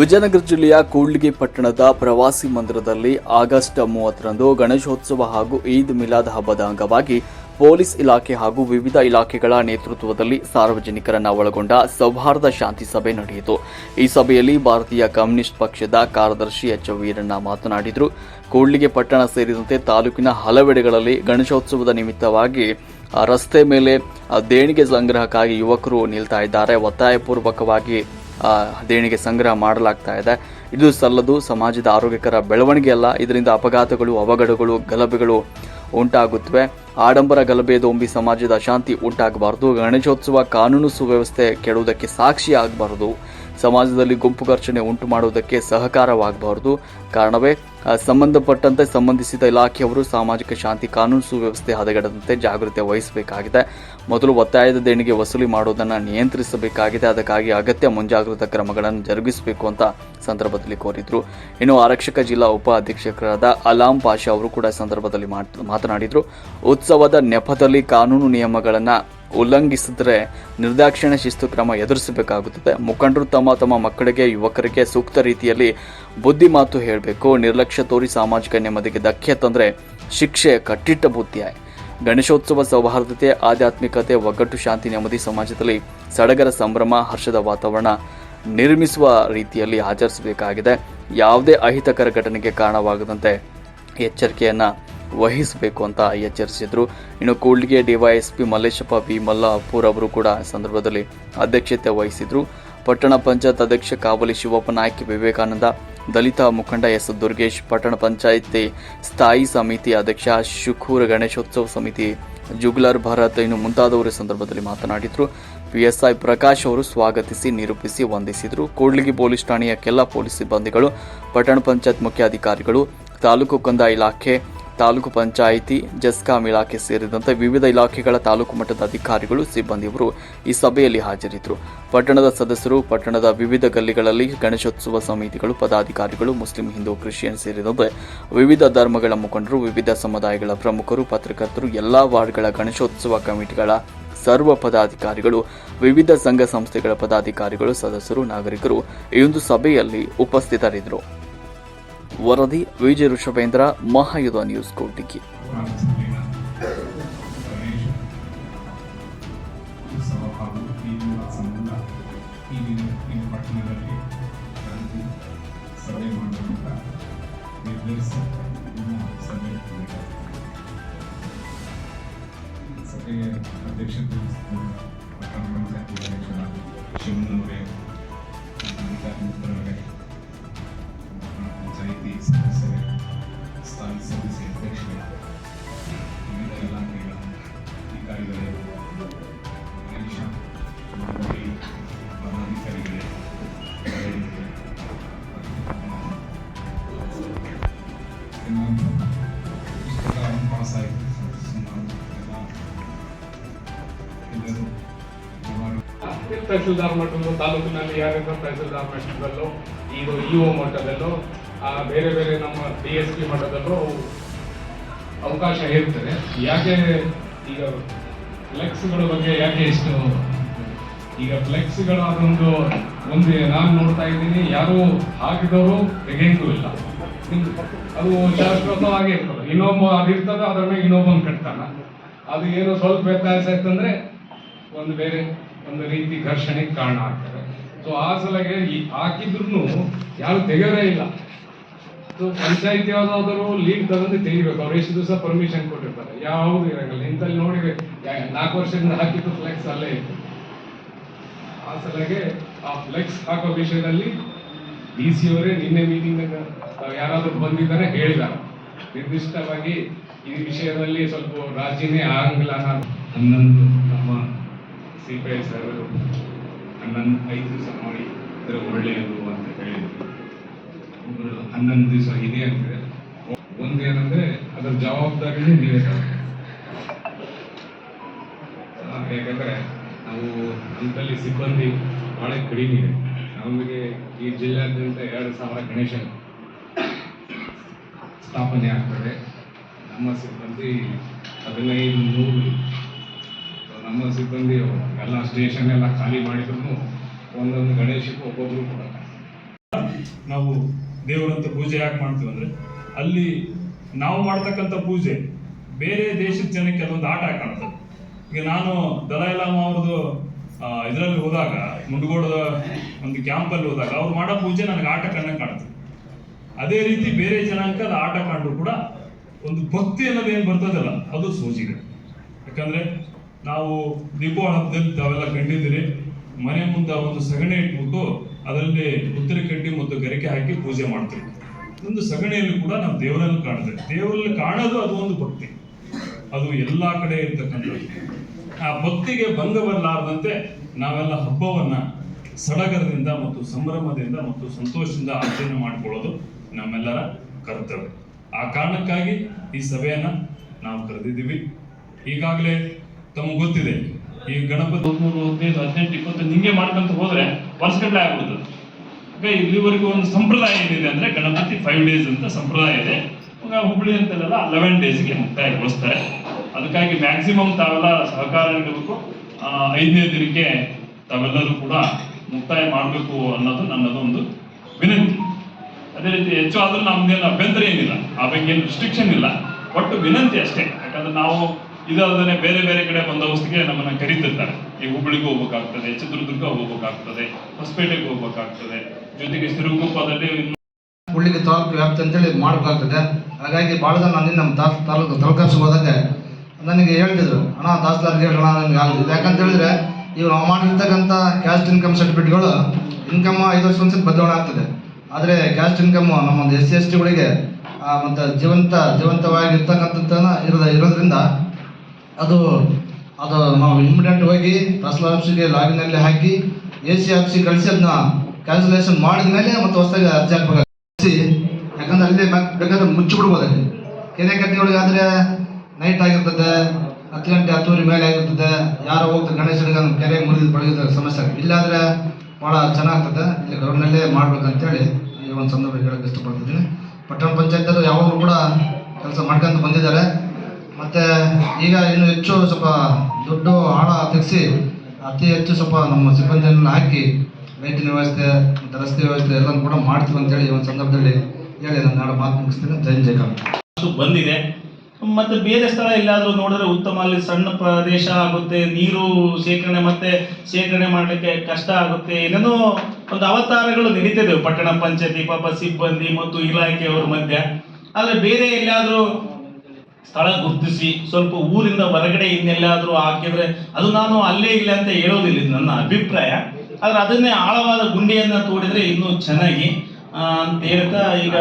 ವಿಜಯನಗರ ಜಿಲ್ಲೆಯ ಕೂಡ್ಲಿಗಿ ಪಟ್ಟಣದ ಪ್ರವಾಸಿ ಮಂದಿರದಲ್ಲಿ ಆಗಸ್ಟ್ ಮೂವತ್ತರಂದು ಗಣೇಶೋತ್ಸವ ಹಾಗೂ ಈದ್ ಮಿಲಾದ್ ಹಬ್ಬದ ಅಂಗವಾಗಿ ಪೊಲೀಸ್ ಇಲಾಖೆ ಹಾಗೂ ವಿವಿಧ ಇಲಾಖೆಗಳ ನೇತೃತ್ವದಲ್ಲಿ ಸಾರ್ವಜನಿಕರನ್ನು ಒಳಗೊಂಡ ಸೌಹಾರ್ದ ಶಾಂತಿ ಸಭೆ ನಡೆಯಿತು. ಈ ಸಭೆಯಲ್ಲಿ ಭಾರತೀಯ ಕಮ್ಯುನಿಸ್ಟ್ ಪಕ್ಷದ ಕಾರ್ಯದರ್ಶಿ ಎಚ್ ವೀರಣ್ಣ ಮಾತನಾಡಿದರು. ಕೂಡ್ಲಿಗೆ ಪಟ್ಟಣ ಸೇರಿದಂತೆ ತಾಲೂಕಿನ ಹಲವೆಡೆಗಳಲ್ಲಿ ಗಣೇಶೋತ್ಸವದ ನಿಮಿತ್ತವಾಗಿ ರಸ್ತೆ ಮೇಲೆ ದೇಣಿಗೆ ಸಂಗ್ರಹಕ್ಕಾಗಿ ಯುವಕರು ನಿಲ್ತಾ ಇದ್ದಾರೆ. ಒತ್ತಾಯಪೂರ್ವಕವಾಗಿ ದೇಣಿಗೆ ಸಂಗ್ರಹ ಮಾಡಲಾಗ್ತಾ ಇದೆ. ಇದು ಸಲ್ಲದು ಸಮಾಜದ ಆರೋಗ್ಯಕರ ಬೆಳವಣಿಗೆ ಅಲ್ಲ. ಇದರಿಂದ ಅಪಘಾತಗಳು, ಅವಘಡಗಳು, ಗಲಭೆಗಳು ಉಂಟಾಗುತ್ತವೆ. ಆಡಂಬರ ಗಲಭೆ ದೊಂಬಿ ಸಮಾಜದ ಅಶಾಂತಿ ಉಂಟಾಗಬಾರದು. ಗಣೇಶೋತ್ಸವ ಕಾನೂನು ಸುವ್ಯವಸ್ಥೆ ಕೆಡುವುದಕ್ಕೆ ಸಾಕ್ಷಿ ಆಗಬಾರದು ಸಮಾಜದಲ್ಲಿ ಗುಂಪು ಘರ್ಷಣೆ ಉಂಟು ಮಾಡುವುದಕ್ಕೆ ಸಹಕಾರವಾಗಬಾರದು. ಕಾರಣವೇ ಸಂಬಂಧಪಟ್ಟಂತೆ ಸಂಬಂಧಿಸಿದ ಇಲಾಖೆಯವರು ಸಾಮಾಜಿಕ ಶಾಂತಿ ಕಾನೂನು ಸುವ್ಯವಸ್ಥೆ ಹದಗೆಡದಂತೆ ಜಾಗೃತಿ ವಹಿಸಬೇಕಾಗಿದೆ. ಮೊದಲು ಒತ್ತಾಯದ ದೇಣಿಗೆ ವಸೂಲಿ ಮಾಡುವುದನ್ನು ನಿಯಂತ್ರಿಸಬೇಕಾಗಿದೆ. ಅದಕ್ಕಾಗಿ ಅಗತ್ಯ ಮುಂಜಾಗ್ರತಾ ಕ್ರಮಗಳನ್ನು ಜರುಗಿಸಬೇಕು ಅಂತ ಸಂದರ್ಭದಲ್ಲಿ ಕೋರಿದ್ರು. ಇನ್ನು ಆರಕ್ಷಕ ಜಿಲ್ಲಾ ಉಪ ಅಧೀಕ್ಷಕರಾದ ಅಲಾಂ ಪಾಷಾ ಅವರು ಕೂಡ ಸಂದರ್ಭದಲ್ಲಿ ಮಾತ್- ಮಾತನಾಡಿದ್ರು. ಉತ್ಸವದ ನೆಪದಲ್ಲಿ ಕಾನೂನು ನಿಯಮಗಳನ್ನು ಉಲ್ಲಂಘಿಸಿದ್ರೆ ನಿರ್ದಾಕ್ಷಿಣ್ಯ ಶಿಸ್ತು ಕ್ರಮ ಎದುರಿಸಬೇಕಾಗುತ್ತದೆ. ಮುಖಂಡರು ತಮ್ಮ ತಮ್ಮ ಮಕ್ಕಳಿಗೆ, ಯುವಕರಿಗೆ ಸೂಕ್ತ ರೀತಿಯಲ್ಲಿ ಬುದ್ಧಿ ಮಾತು ಹೇಳಬೇಕು. ನಿರ್ಲಕ್ಷ್ಯ ತೋರಿ ಸಾಮಾಜಿಕ ನೆಮ್ಮದಿಗೆ ಧಕ್ಕೆ ತಂದ್ರೆ ಶಿಕ್ಷೆ ಕಟ್ಟಿಟ್ಟ ಬುದ್ಧಿಯಾಯ ಗಣೇಶೋತ್ಸವ ಸೌಹಾರ್ದತೆ, ಆಧ್ಯಾತ್ಮಿಕತೆ, ಒಗ್ಗಟ್ಟು, ಶಾಂತಿ, ನೆಮ್ಮದಿ ಸಮಾಜದಲ್ಲಿ ಸಡಗರ ಸಂಭ್ರಮ, ಹರ್ಷದ ವಾತಾವರಣ ನಿರ್ಮಿಸುವ ರೀತಿಯಲ್ಲಿ ಆಚರಿಸಬೇಕಾಗಿದೆ. ಯಾವುದೇ ಅಹಿತಕರ ಘಟನೆಗೆ ಕಾರಣವಾಗದಂತೆ ಎಚ್ಚರಿಕೆಯನ್ನ ವಹಿಸಬೇಕು ಅಂತ ಎಚ್ಚರಿಸಿದ್ರು. ಇನ್ನು ಕೂಡ್ಲಿಗೆ ಡಿವೈಎಸ್ಪಿ ಮಲ್ಲೇಶಪ್ಪ ಬಿ ಮಲ್ಲಾಪುರ್ ಅವರು ಕೂಡ ಸಂದರ್ಭದಲ್ಲಿ ಅಧ್ಯಕ್ಷತೆ ವಹಿಸಿದ್ರು. ಪಟ್ಟಣ ಪಂಚಾಯತ್ ಅಧ್ಯಕ್ಷ ಕಾವಲಿ ಶಿವಪ್ಪ ನಾಯ್ಕ, ವಿವೇಕಾನಂದ, ದಲಿತ ಮುಖಂಡ ಎಸ್ ದುರ್ಗೇಶ್, ಪಟ್ಟಣ ಪಂಚಾಯಿತಿ ಸ್ಥಾಯಿ ಸಮಿತಿ ಅಧ್ಯಕ್ಷ ಶುಕೂರ್ ಗಣೇಶೋತ್ಸವ ಸಮಿತಿ ಜುಗ್ಲರ್ ಭರತ್ ಇನ್ನು ಮುಂತಾದವರು ಸಂದರ್ಭದಲ್ಲಿ ಮಾತನಾಡಿದ್ರು. ಪಿಎಸ್ಐ ಪ್ರಕಾಶ್ ಅವರು ಸ್ವಾಗತಿಸಿ, ನಿರೂಪಿಸಿ, ವಂದಿಸಿದರು. ಕೂಡ್ಲಿಗಿ ಪೊಲೀಸ್ ಠಾಣೆಯ ಕೆಲ ಪೊಲೀಸ್ ಸಿಬ್ಬಂದಿಗಳು, ಪಟ್ಟಣ ಪಂಚಾಯತ್ ಮುಖ್ಯಾಧಿಕಾರಿಗಳು, ತಾಲೂಕು ಕಂದಾಯ ಇಲಾಖೆ ತಾಲೂಕು ಪಂಚಾಯಿತಿ ಜಸ್ಕಾಂ ಇಲಾಖೆ ಸೇರಿದಂತೆ ವಿವಿಧ ಇಲಾಖೆಗಳ ತಾಲೂಕು ಮಟ್ಟದ ಅಧಿಕಾರಿಗಳು, ಸಿಬ್ಬಂದಿಯವರು ಈ ಸಭೆಯಲ್ಲಿ ಹಾಜರಿದ್ದರು. ಪಟ್ಟಣದ ಸದಸ್ಯರು, ಪಟ್ಟಣದ ವಿವಿಧ ಗಲ್ಲಿಗಳಲ್ಲಿ ಗಣೇಶೋತ್ಸವ ಸಮಿತಿಗಳು, ಪದಾಧಿಕಾರಿಗಳು, ಮುಸ್ಲಿಂ, ಹಿಂದೂ, ಕ್ರಿಶ್ಚಿಯನ್ ಸೇರಿದಂತೆ ವಿವಿಧ ಧರ್ಮಗಳ ಮುಖಂಡರು, ವಿವಿಧ ಸಮುದಾಯಗಳ ಪ್ರಮುಖರು, ಪತ್ರಕರ್ತರು, ಎಲ್ಲಾ ವಾರ್ಡ್ಗಳ ಗಣೇಶೋತ್ಸವ ಕಮಿಟಿಗಳ ಸರ್ವ ಪದಾಧಿಕಾರಿಗಳು, ವಿವಿಧ ಸಂಘ ಸಂಸ್ಥೆಗಳ ಪದಾಧಿಕಾರಿಗಳು, ಸದಸ್ಯರು, ನಾಗರಿಕರು ಈ ಒಂದು ಸಭೆಯಲ್ಲಿ ಉಪಸ್ಥಿತರಿದ್ದರು. ವರದಿ ವಿಜಯ ಋಷಭೇಂದ್ರ ಮಹಾಯುಧ ನ್ಯೂಸ್ ಕೋಟಿಗೆ. ಪ್ರಾರಂಭಿಸಲಿನ ತಹಸೀಲ್ದಾರ್ ಮಟ್ಟದಲ್ಲೂ, ತಾಲೂಕಿನಲ್ಲಿ ಯಾರಿಂದ ತಹಸೀಲ್ದಾರ್ ಮಟ್ಟದಲ್ಲೋ, ಇದು ಇ ಒ ಮಟ್ಟದಲ್ಲೋ ಬೇರೆ ಬೇರೆ ನಮ್ಮ ಡಿ ಎಸ್ ಪಿ ಮಟ್ಟದಲ್ಲೂ ಅವಕಾಶ ಇರ್ತದೆ. ಯಾಕೆ ಈಗ ಫ್ಲೆಕ್ಸ್ಗಳ ಬಗ್ಗೆ ಯಾಕೆ ಇಷ್ಟು ಈಗ ಫ್ಲೆಕ್ಸ್ಗಳ ಅದೊಂದು ಒಂದು ನಾನು ನೋಡ್ತಾ ಇದ್ದೀನಿ. ಯಾರು ಹಾಕಿದವರು ತೆಗೆಯಂಗೂ ಇಲ್ಲ. ಅದು ಶಾಶ್ವತವಾಗಿ ಇರ್ತದೆ. ಇನ್ನೊಬ್ಬ ಅದಿರ್ತದೆ ಅದ್ರ ಮೇಲೆ ಇನ್ನೊಬ್ಬನ ಕಟ್ತಾನ. ಅದು ಏನು ಸ್ವಲ್ಪ ವ್ಯತ್ಯಾಸ ಆಯ್ತಂದ್ರೆ ಒಂದು ಬೇರೆ ಒಂದು ರೀತಿ ಘರ್ಷಣೆಗೆ ಕಾರಣ ಆಗ್ತಾರೆ ಸೊ ಆ ಸಲಗೆ ಈ ಹಾಕಿದ್ರು ಯಾರು ತೆಗೆಯೋದೇ ಇಲ್ಲ. ಸೊ ಪಂಚಾಯತಿ ಯಾವ್ದಾದ್ರು ಲೀಡ್ ತಗೊಂಡು ತೆಗಿಬೇಕು. ಅವ್ರು ಎಷ್ಟು ದಿವಸ ಪರ್ಮಿಷನ್ ಕೊಟ್ಟಿರ್ತಾರೆ? ಯಾವುದು ಇರಂಗಿಲ್ಲ. ಇಂಥಲ್ಲಿ ನೋಡಿದ್ರೆ ನಾಲ್ಕು ವರ್ಷದಿಂದ ಹಾಕಿದ್ದು ಫ್ಲೆಕ್ಸ್ ಅಲ್ಲೇ ಇತ್ತು. ಆ ಸಲಗೆ ಆ ಫ್ಲೆಕ್ಸ್ ಹಾಕೋ ವಿಷಯದಲ್ಲಿ ಡಿ ಸಿ ನಿನ್ನೆ ಮೀಟಿಂಗ್ ಯಾರಾದರೂ ಬಂದಿದ್ದಾರೆ ಹೇಳಿದ್ದಾರೆ. ನಿರ್ದಿಷ್ಟವಾಗಿ ಈ ವಿಷಯದಲ್ಲಿ ಸ್ವಲ್ಪ ರಾಜಿನೇ ಆಗಂಗಿಲ್ಲ ನಾನು ಹನ್ನೊಂದು ನಮ್ಮ ಸಿ ಪಿ ಸರ್, ಹನ್ನೊಂದು, ಐದು ದಿವಸ ಮಾಡಿ ಒಳ್ಳೆಯದು ಅಂತ ಹೇಳಿದ್ರು. ಹನ್ನೊಂದು ದಿವಸ ಇದೆ ಅಂತಿದೆ ಒಂದೇನಂದ್ರೆ ಅದರ ಜವಾಬ್ದಾರಿನೇ ನೀವೇ ಯಾಕಂದ್ರೆ, ನಾವು ಅಂತಲ್ಲಿ ಸಿಬ್ಬಂದಿ ಬಹಳ ಕಡಿಮೆ ಇದೆ. ನಮಗೆ ಈ ಜಿಲ್ಲೆಯಾದ್ಯಂತ ಎರಡು ಸಾವಿರ ಗಣೇಶ ಸ್ಥಾಪನೆ ಆಗ್ತದೆ. ನಮ್ಮ ಸಿಬ್ಬಂದಿ ಹದಿನೈದು ನೂರು ನಮ್ಮ ಸಿಬ್ಬಂದಿ ಎಲ್ಲ ಸ್ಟೇಷನ್ ಎಲ್ಲ ಖಾಲಿ ಮಾಡಿದ್ರು. ಒಂದೊಂದು ಗಣೇಶಕ್ಕೂ ಒಬ್ಬೊಬ್ರು ಕೊಡಲ್ಲ. ನಾವು ದೇವರಂತ ಪೂಜೆ ಯಾಕೆ ಮಾಡ್ತೀವಿ ಅಂದ್ರೆ, ಅಲ್ಲಿ ನಾವು ಮಾಡ್ತಕ್ಕಂಥ ಪೂಜೆ ಬೇರೆ ದೇಶದ ಜನಕ್ಕೆ ಅದೊಂದು ಆಟ ಕಾಣ್ತದೆ. ಈಗ ನಾನು ದಲೈಲಾಮ ಅವ್ರದ್ದು ಇದರಲ್ಲಿ ಹೋದಾಗ, ಮುಂಡಗೋಡದ ಒಂದು ಕ್ಯಾಂಪಲ್ಲಿ ಹೋದಾಗ, ಅವ್ರು ಮಾಡೋ ಪೂಜೆ ನನಗೆ ಆಟ ಕಣ್ಣಂಗೆ ಕಾಣ್ತದೆ. ಅದೇ ರೀತಿ ಬೇರೆ ಜನಾಂಗದ ಆಟ ಕಂಡ್ರು ಕೂಡ ಒಂದು ಭಕ್ತಿ ಅನ್ನೋದು ಏನು ಬರ್ತದಲ್ಲ, ಅದು ಸೋಜಿಗೆ. ಯಾಕಂದ್ರೆ ನಾವು ದೀಪಾವಳಿ ಹಬ್ಬದಲ್ಲಿ ತಾವೆಲ್ಲ ಕಂಡಿದ್ದೀರಿ. ಮನೆ ಮುಂದೆ ಒಂದು ಸಗಣಿ ಇಟ್ಬಿಟ್ಟು ಅದರಲ್ಲಿ ಉತ್ತರ ಕಡ್ಡಿ ಮತ್ತು ಗರಿಕೆ ಹಾಕಿ ಪೂಜೆ ಮಾಡ್ತೀವಿ. ಒಂದು ಸಗಣಿಯಲ್ಲಿ ಕೂಡ ನಾವು ದೇವರನ್ನು ಕಾಣ್ತೇವೆ. ದೇವರಲ್ಲಿ ಕಾಣೋದು ಅದು ಒಂದು ಭಕ್ತಿ. ಅದು ಎಲ್ಲಾ ಕಡೆ ಇರ್ತಕ್ಕಂಥದ್ದು. ಆ ಭಕ್ತಿಗೆ ಭಂಗ ಬರಲಾರದಂತೆ ನಾವೆಲ್ಲ ಹಬ್ಬವನ್ನ ಸಡಗರದಿಂದ ಮತ್ತು ಸಂಭ್ರಮದಿಂದ ಮತ್ತು ಸಂತೋಷದಿಂದ ಆಚರಣೆ ಮಾಡಿಕೊಳ್ಳೋದು ನಮ್ಮೆಲ್ಲರ ಕರ್ತವ್ಯ. ಆ ಕಾರಣಕ್ಕಾಗಿ ಈ ಸಭೆಯನ್ನು ನಾವು ಕರೆದಿದ್ದೀವಿ. ಈಗಾಗಲೇ ತಮಗೆ ಗೊತ್ತಿದೆ. ಈ ಗಣಪತಿ ಹದಿಮೂರು, ಹದಿನೈದು, ಹದಿನೆಂಟು, ಇಪ್ಪತ್ತು ಹಿಂಗೆ ಮಾಡ್ಕೊಂತ ಹೋದ್ರೆ ವರ್ಷಗಟ್ಟಲೆ ಆಗ್ಬಿಡ್ತದೆ. ಈಗ ಇಲ್ಲಿವರೆಗೂ ಒಂದು ಸಂಪ್ರದಾಯ ಏನಿದೆ ಅಂದ್ರೆ ಗಣಪತಿ ಫೈವ್ ಡೇಸ್ ಅಂತ ಸಂಪ್ರದಾಯ ಇದೆ. ಹುಬ್ಳಿ ಅಂತಲ್ಲೆಲ್ಲ ಲೆವೆನ್ ಡೇಸ್ಗೆ ಮುಕ್ತಾಯಗೊಳಿಸ್ತಾರೆ. ಅದಕ್ಕಾಗಿ ಮ್ಯಾಕ್ಸಿಮಮ್ ತಾವೆಲ್ಲ ಸಹಕಾರ ನೀಡಬೇಕು. ಐದನೇ ದಿನಕ್ಕೆ ತಾವೆಲ್ಲರೂ ಕೂಡ ಮುಕ್ತಾಯ ಮಾಡಬೇಕು ಅನ್ನೋದು ನನ್ನದೊಂದು ವಿನಂತಿ. ಅದೇ ರೀತಿ ಹೆಚ್ಚು ಆದರೂ ನಮ್ದೇನು ಅಭ್ಯಂತರ ಏನಿಲ್ಲ. ಆ ಬಗ್ಗೆ ಏನು ರಿಸ್ಟ್ರಿಕ್ಷನ್ ಇಲ್ಲ. ಒಟ್ಟು ವಿನಂತಿ ಅಷ್ಟೇ. ಯಾಕಂದ್ರೆ ನಾವು ಇದಲ್ಲದೆ ಬೇರೆ ಬೇರೆ ಕಡೆ ಬಂದೋಬಸ್ತಿಗೆ ನಮ್ಮನ್ನ ಕರೀತಿರ್ತಾರೆ. ಈ ಹುಬ್ಬಳ್ಳಿಗೆ ಹೋಗ್ಬೇಕಾಗ್ತದೆ ಚಿತ್ರದುರ್ಗ ಹೋಗ್ಬೇಕಾಗ್ತದೆ, ಹೊಸಪೇಟೆಗೆ ಹೋಗ್ಬೇಕಾಗ್ತದೆ. ಜೊತೆಗೆ ಸಿರುಗುಪ್ಪದಲ್ಲಿ ಹುಬ್ಬಳ್ಳಿಗೆ ತಾಲೂಕು ವ್ಯಾಪ್ತಿ ಅಂತೇಳಿ ಮಾಡಬೇಕಾಗ್ತದೆ. ಹಾಗಾಗಿ ಭಾಳ ಜನ ನಾನು ನಮ್ಮ ತಾಲೂಕು ತಾಲೂಕು ಹೋದಾಗ ನನಗೆ ಹೇಳ್ತಿದ್ರು, ಅಣ್ಣ ತಹಸೀಲ್ದಾರ್ಗೆ ಹೇಳೋಣ ನನಗೆ ಆಗಲಿಲ್ಲ ಯಾಕಂತ ಹೇಳಿದ್ರೆ ನಾವು ಮಾಡಿರ್ತಕ್ಕಂಥ ಕ್ಯಾಸ್ಟ್ ಇನ್ಕಮ್ ಸರ್ಟಿಫಿಕೇಟ್ಗಳು ಇನ್ಕಮ್ ಐದು ವರ್ಷ ಒಂದ್ಸತಿ ಬದಲಾವಣೆ ಆಗ್ತದೆ. ಆದರೆ ಕ್ಯಾಸ್ಟ್ ಇನ್ಕಮ್ ನಮ್ಮ ಎಸ್ ಸಿ, ಎಸ್ ಟಿಗಳಿಗೆ ಮತ್ತು ಜೀವಂತ ಜೀವಂತವಾಗಿ ಇರ್ತಕ್ಕಂಥದ್ದನ್ನ ಇರೋದ, ಇರೋದ್ರಿಂದ ಅದು ಅದು ನಾವು ಇಮಿಡಿಯೇಟ್ ಹೋಗಿ ತಹಸೀಲ್ ಆಫೀಸಿಗೆ ಲಾಗಿನಲ್ಲಿ ಹಾಕಿ ಎ ಸಿ ಆಫೀಸಿಗೆ ಕಳಿಸಿ ಅದನ್ನ ಕ್ಯಾನ್ಸಲೇಷನ್ ಮಾಡಿದ ಮೇಲೆ ಮತ್ತೆ ಹೊಸದಾಗಿ ಅರ್ಜಿ ಹಾಕ್ಬೇಕು ಸಿ ಯಾಕಂದ್ರೆ ಅಲ್ಲಿ ಬೇಕಾದ್ರೆ ಮುಚ್ಚಿಬಿಡ್ಬೋದು ಅಲ್ಲಿ. ಕೆರೆ ಕಟ್ಟೆಗಳಿಗೆ ಆದರೆ ನೈಟ್ ಆಗಿರ್ತದೆ, ಹತ್ತು ಗಂಟೆ ಹತ್ತುವರೆ ಮೇಲೆ ಆಗಿರ್ತದೆ, ಯಾರೋ ಹೋಗ್ತಾರೆ, ಗಣೇಶನಿಗೆ ಅದನ್ನ ಕೆರೆ ಮುರಿದು ಬೆಳಗಿದ ಸಮಸ್ಯೆ ಆಗುತ್ತೆ. ಇಲ್ಲಾಂದರೆ ಭಾಳ ಚೆನ್ನಾಗ್ತದೆ. ಇಲ್ಲಿ ಗ್ರೌಂಡ್ನಲ್ಲೇ ಮಾಡ್ಬೇಕಂತೇಳಿ ಈ ಒಂದು ಸಂದರ್ಭ ಹೇಳೋಕೆ ಇಷ್ಟಪಡ್ತಿದ್ದೀನಿ. ಪಟ್ಟಣ ಪಂಚಾಯತ್ ಯಾವಾಗಲೂ ಕೂಡ ಕೆಲಸ ಮಾಡ್ಕೊಂತ ಬಂದಿದ್ದಾರೆ. ಮತ್ತು ಈಗ ಇನ್ನು ಹೆಚ್ಚು ಸ್ವಲ್ಪ ದುಡ್ಡು ಹಣ ತೆಗೆಸಿ ಅತಿ ಹೆಚ್ಚು ಸ್ವಲ್ಪ ನಮ್ಮ ಸಿಬ್ಬಂದಿಯನ್ನು ಹಾಕಿ ಲೈಟಿನ ವ್ಯವಸ್ಥೆ ಮತ್ತು ರಸ್ತೆ ವ್ಯವಸ್ಥೆ ಎಲ್ಲನೂ ಕೂಡ ಮಾಡ್ತೀವಿ ಅಂತೇಳಿ ಈ ಒಂದು ಸಂದರ್ಭದಲ್ಲಿ ಹೇಳಿ ನಾನು ನಾಳೆ ಮಾತು ಮುಗಿಸ್ತೀನಿ. ಜೈನ್ ಅಷ್ಟು ಬಂದಿದೆ. ಮತ್ತೆ ಬೇರೆ ಸ್ಥಳ ಎಲ್ಲಾದರೂ ನೋಡಿದ್ರೆ ಉತ್ತಮ, ಅಲ್ಲಿ ಸಣ್ಣ ಪ್ರದೇಶ ಆಗುತ್ತೆ, ನೀರು ಶೇಖರಣೆ ಮತ್ತೆ ಶೇಖರಣೆ ಮಾಡಲಿಕ್ಕೆ ಕಷ್ಟ ಆಗುತ್ತೆ. ಏನೇನೋ ಒಂದು ಅವತಾರಗಳು ನಡೀತಿದೆ ಪಟ್ಟಣ ಪಂಚಾಯತಿ, ಪಾಪ ಸಿಬ್ಬಂದಿ ಮತ್ತು ಇಲಾಖೆಯವರ ಮಧ್ಯ. ಆದರೆ ಬೇರೆ ಎಲ್ಲಾದ್ರೂ ಸ್ಥಳ ಗುರುತಿಸಿ ಸ್ವಲ್ಪ ಊರಿಂದ ಹೊರಗಡೆ ಇನ್ನೆಲ್ಲಾದರೂ ಹಾಕಿದ್ರೆ ಅದು ನಾನು ಅಲ್ಲೇ ಇಲ್ಲ ಅಂತ ಹೇಳೋದಿಲ್ಲ ಇದು ನನ್ನ ಅಭಿಪ್ರಾಯ. ಆದ್ರೆ ಅದನ್ನೇ ಆಳವಾದ ಗುಂಡಿಯನ್ನ ತೋಡಿದ್ರೆ ಇನ್ನೂ ಚೆನ್ನಾಗಿ ಅಂತ ಹೇಳ್ತಾ ಈಗ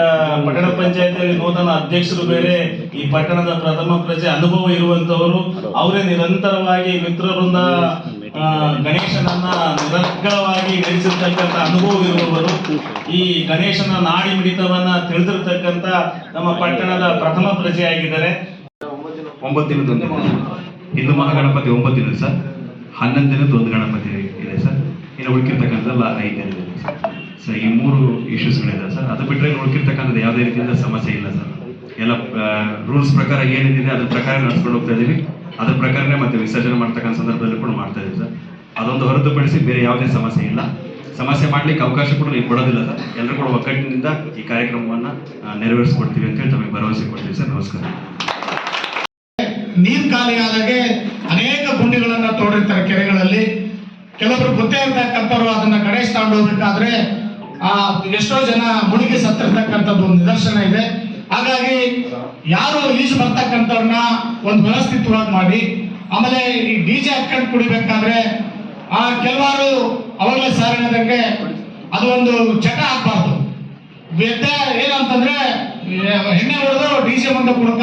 ಪಟ್ಟಣ ಪಂಚಾಯತಿಯಲ್ಲಿ ನೂತನ ಅಧ್ಯಕ್ಷರು ಬೇರೆ ಈ ಪಟ್ಟಣದ ಪ್ರಥಮ ಪ್ರಜೆ ಅನುಭವ ಇರುವಂತವರು ಅವರೇ ನಿರಂತರವಾಗಿ ಮಿತ್ರರಿಂದ ಆ, ಗಣೇಶನನ್ನ ನಿರರ್ಗಳವಾಗಿ ನಡೆಸಿರ್ತಕ್ಕಂಥ ಅನುಭವ ಇರುವವರು ಈ ಗಣೇಶನ ನಾಡಿ ಮಿಡಿತವನ್ನ ತಿಳಿದಿರ್ತಕ್ಕಂಥ ನಮ್ಮ ಪಟ್ಟಣದ ಪ್ರಥಮ ಪ್ರಜೆಯಾಗಿದ್ದಾರೆ. ಒಂಬತ್ತು ದಿನದ ಒಂದು ಮಹಾಗಣಪತಿ ಒಂಬತ್ತು ದಿನ, ಸರ್. ಹನ್ನೊಂದು ದಿನದ ಒಂದು ಗಣಪತಿ ಇದೆ, ಸರ್. ಇನ್ನು ಉಳ್ಕಿರ್ತಕ್ಕಂಥದ್ದೆಲ್ಲ ಐದು ದಿನದ ಇದೆ ಸರ್, ಈ ಮೂರು ಇಶ್ಯೂಸ್ಗಳಿದೆ ಸರ್. ಅದು ಬಿಟ್ಟರೆ ಉಳ್ಕಿರ್ತಕ್ಕಂಥದ್ದು ಯಾವುದೇ ರೀತಿಯಿಂದ ಸಮಸ್ಯೆ ಇಲ್ಲ, ಸರ್. ಎಲ್ಲ ರೂಲ್ಸ್ ಪ್ರಕಾರ ಏನಿದೆ ಅದ್ರ ಪ್ರಕಾರ ನಡ್ಸ್ಕೊಂಡು ಹೋಗ್ತಾ ಇದ್ದೀವಿ ಅದ್ರ ಪ್ರಕಾರನೇ ಮತ್ತೆ ವಿಸರ್ಜನೆ ಮಾಡ್ತಕ್ಕಂಥ ಸಂದರ್ಭದಲ್ಲಿ ಕೂಡ ಮಾಡ್ತಾ ಇದ್ದೀವಿ ಸರ್. ಅದೊಂದು ಹೊರತುಪಡಿಸಿ ಬೇರೆ ಯಾವುದೇ ಸಮಸ್ಯೆ ಇಲ್ಲ. ಸಮಸ್ಯೆ ಮಾಡ್ಲಿಕ್ಕೆ ಅವಕಾಶ ಕೂಡ ನೀವು ಕೊಡೋದಿಲ್ಲ, ಸರ್. ಎಲ್ಲರೂ ಕೂಡ ಒಗ್ಗಟ್ಟಿನಿಂದ ಈ ಕಾರ್ಯಕ್ರಮವನ್ನು ನೆರವೇರಿಸ್ಕೊಡ್ತೀವಿ ಅಂತೇಳಿ ತಮಗೆ ಭರವಸೆ ಕೊಡ್ತೀವಿ, ಸರ್. ನಮಸ್ಕಾರ. ನೀರು ಖಾಲಿ ಆದಾಗೆ ಅನೇಕ ಗುಂಡಿಗಳನ್ನು ತೋಡಿರ್ತಾರೆ ಕೆರೆಗಳಲ್ಲಿ. ಕೆಲವರು ಗೊತ್ತೇ ಇರ್ತಕ್ಕಂಥವ್ರು ಅದನ್ನ ಗಣೇಶ್ ತಗೊಂಡು ಹೋಗ್ಬೇಕಾದ್ರೆ ಆ, ಎಷ್ಟೋ ಜನ ಮುಳುಗಿ ಸತ್ತಿರ್ತಕ್ಕಂಥದ್ದು ಒಂದು ನಿದರ್ಶನ ಇದೆ. ಹಾಗಾಗಿ ಯಾರು ಈಜು ಬರ್ತಕ್ಕಂಥವ್ರನ್ನ ಒಂದು ವ್ಯವಸ್ಥಿತವಾಗಿ ಮಾಡಿ, ಆಮೇಲೆ ಈ ಡಿ ಜೆ ಹಾಕೊಂಡು ಕುಡಿಬೇಕಾದ್ರೆ, ಆ, ಕೆಲವಾರು ಅವಾಗಲೇ ಸಾರಿನದಕ್ಕೆ ಅದು ಒಂದು ಚಟ ಹಾಕ್ಬಾರ್ದು ವ್ಯತ್ಯ ಏನಂತಂದ್ರೆ ಹೆಣ್ಣೆ ಹೊಡೆದು ಡಿ ಜೆ ಮುಂದೆ ಕುಡ್ಕ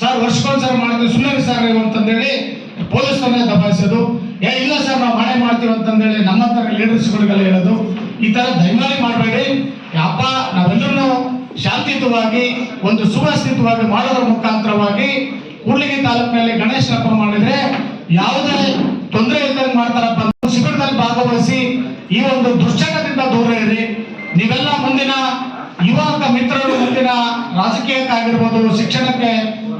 ಸರ್, ವರ್ಷಕ್ಕೊಂದ್ಸಲ ಮಾಡಿದ್ರೆ. ಸುಮ್ಮನೆ ಸರ್ ಅಂತಂದೇಳಿ ಪೊಲೀಸರನ್ನೇ ದಬಾಯಿಸೋದು. ಏ, ಇಲ್ಲ ಸರ್, ನಾವು ಮಳೆ ಮಾಡ್ತೀವಿ ಅಂತಂದೇಳಿ ನಮ್ಮ ಹತ್ರ ಲೀಡರ್ಸ್ಗಳಿಗೆಲ್ಲ ಹೇಳೋದು. ಈ ತರ ದಯಮಾಡಿ ಮಾಡಬೇಡಿ. ಅಪ್ಪ ನಾವೆಲ್ಲರೂ ಶಾಂತಿಯುತವಾಗಿ, ಒಂದು ಸುವ್ಯವಸ್ಥಿತವಾಗಿ ಮಾಡೋದ್ರ ಮುಖಾಂತರವಾಗಿ ಕೂಡ್ಲಿಗಿ ತಾಲೂಕಿನಲ್ಲಿ ಗಣೇಶನ ಹಬ್ಬ ಮಾಡಿದ್ರೆ ಯಾವುದೇ ತೊಂದರೆ ಇಲ್ಲದಂಗೆ ಮಾಡ್ತಾರಪ್ಪ ಶಿಬಿರದಲ್ಲಿ ಭಾಗವಹಿಸಿ ಈ ಒಂದು ದುಶ್ಚಟದಿಂದ ದೂರ ಇರಿ. ನೀವೆಲ್ಲ ಮುಂದಿನ ಯುವಕ ಮಿತ್ರರು ಮುಂದಿನ ರಾಜಕೀಯಕ್ಕಾಗಿರ್ಬೋದು, ಶಿಕ್ಷಣಕ್ಕೆ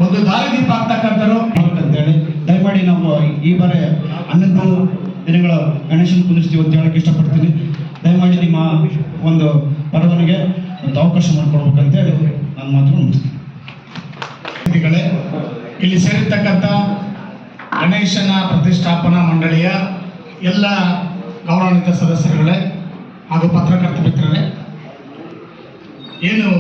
ಒಂದು ದಾರಿದೀಪ ಆಗ್ತಕ್ಕಂಥರು ಅಂತೇಳಿ ದಯಮಾಡಿ ನಾವು ಈ ಬಾರಿ ಹನ್ನೊಂದು ದಿನಗಳ ಗಣೇಶನ ಕುಂದಿಸ್ತೀವಿ ಅಂತ ಹೇಳಕ್ಕೆ ಇಷ್ಟಪಡ್ತೀನಿ. ದಯಮಾಡಿ ನಿಮ್ಮ ಒಂದು ಪರವನಿಗೆ ಒಂದು ಅವಕಾಶ ಮಾಡಿಕೊಡ್ಬೇಕಂತೇಳಿ ನಾನು ಮಾತ್ರ ಮುಗಿಸ್ತೀನಿ. ಇಲ್ಲಿ ಸೇರಿರ್ತಕ್ಕಂಥ ಗಣೇಶನ ಪ್ರತಿಷ್ಠಾಪನಾ ಮಂಡಳಿಯ ಎಲ್ಲ ಗೌರವಾನ್ವಿತ ಸದಸ್ಯರುಗಳೇ ಹಾಗೂ ಪತ್ರಕರ್ತ ಮಿತ್ರರೇ, ಏನು